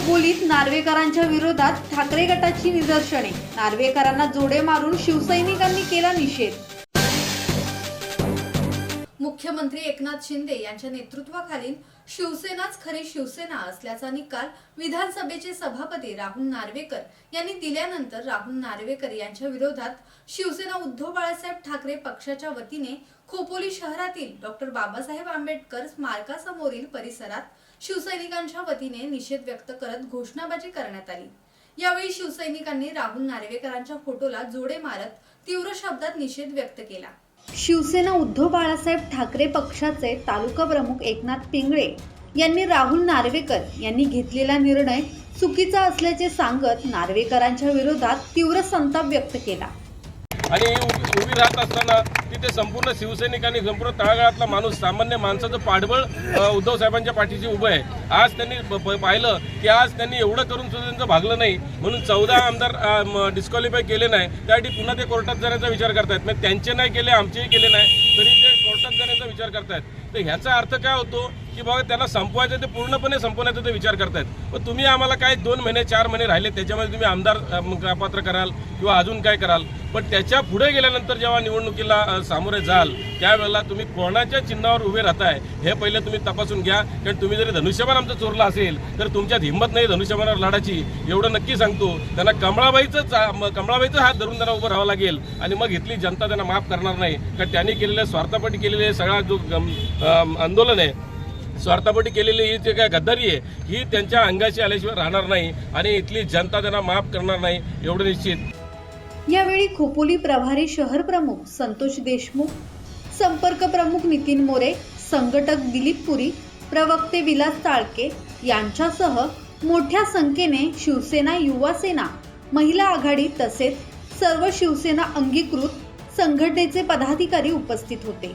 खोपोलीत नार्वेकरांच्या विरोधात ठाकरे गटाची निदर्शने. नार्वेकरांना जोडे मारून शिवसैनिकांनी केला निषेध. मुख्यमंत्री एकनाथ शिंदे यांच्या नेतृत्वाखालील शिवसेनाच खरी शिवसेना असल्याचा निकाल विधानसभेचे सभापती राहुल नार्वेकर यांनी दिल्यानंतर राहुल नार्वेकर यांच्या विरोधात शिवसेना उद्धव बाळासाहेब ठाकरे पक्षाच्या वतीने खोपोली शहरातील डॉक्टर बाबासाहेब आंबेडकर स्मारकासमोरील परिसरात शिवसैनिकांच्या वतीने निषेध व्यक्त करत घोषणाबाजी करण्यात आली. यावेळी शिवसैनिकांनी राहुल नार्वेकरांच्या फोटोला जोडे मारत तीव्र शब्दात निषेध व्यक्त केला. शिवसेना उद्धव बाळासाहेब ठाकरे पक्षाचे तालुका प्रमुख एकनाथ पिंगळे यांनी राहुल नार्वेकर यांनी घेतलेला निर्णय चुकीचा असल्याचे सांगत नार्वेकरांच्या विरोधात तीव्र संताप व्यक्त केला. आणि उभी राहत असताना तिथे संपूर्ण शिवसैनिकांनी संपूर्ण तळागाळातला माणूस सामान्य माणसाचं पाठबळ उद्धव साहेबांच्या पाठीशी उभं आहे. आज त्यांनी प- पाहिलं की आज त्यांनी एवढं करून सुद्धा त्यांचं भागलं नाही. म्हणून चौदा आमदार डिस्क्वालिफाय केले नाही. त्यासाठी पुन्हा ते कोर्टात जाण्याचा विचार करतायत. म्हणजे त्यांचे नाही केले आमचेही केले नाही तरी ते कोर्टात जाण्याचा विचार करतायत. तर ह्याचा अर्थ काय होतो? की बाबा त्याला संपवायचं ते पूर्णपणे संपवण्याचा ते विचार करतायत. पण तुम्ही आम्हाला काय दोन महिने चार महिने राहिले त्याच्यामध्ये तुम्ही आमदार पात्र कराल किंवा अजून काय कराल? पण त्याच्या पुढे गेल्यानंतर जेव्हा निवडणुकीला सामोरे जाल त्यावेळेला तुम्ही कोणाच्या चिन्हावर उभे राहताय हे पहिले तुम्ही तपासून घ्या. कारण तुम्ही जरी धनुष्यबाण आमचं चोरला असेल तर तुमच्यात हिंमत नाही धनुष्यबाणावर लढाची एवढं नक्की सांगतो. त्यांना कमळाबाईचंच कमळाबाईचं हात धरून त्यांना उभं राहावं लागेल. आणि मग इथली जनता त्यांना माफ करणार नाही. कारण त्यांनी केलेलं स्वार्थापटी केलेले सगळा जो आंदोलन आहे स्वार्थापोटी केलेली ही जे काय गद्दारी आहे ही त्यांच्या अंगाशी आल्याशिवाय राहणार नाही आणि इथली जनता त्यांना माफ करणार नाही एवढं निश्चित. यावेळी खोपोली प्रभारी शहर प्रमुख संतोष देशमुख संपर्क प्रमुख नितीन मोरे संघटक दिलीप पुरी प्रवक्ते विलास ताळके यांच्यासह मोठ्या संख्येने शिवसेना युवा सेना महिला आघाडी तसेच सर्व शिवसेना अंगीकृत संघटनेचे पदाधिकारी उपस्थित होते.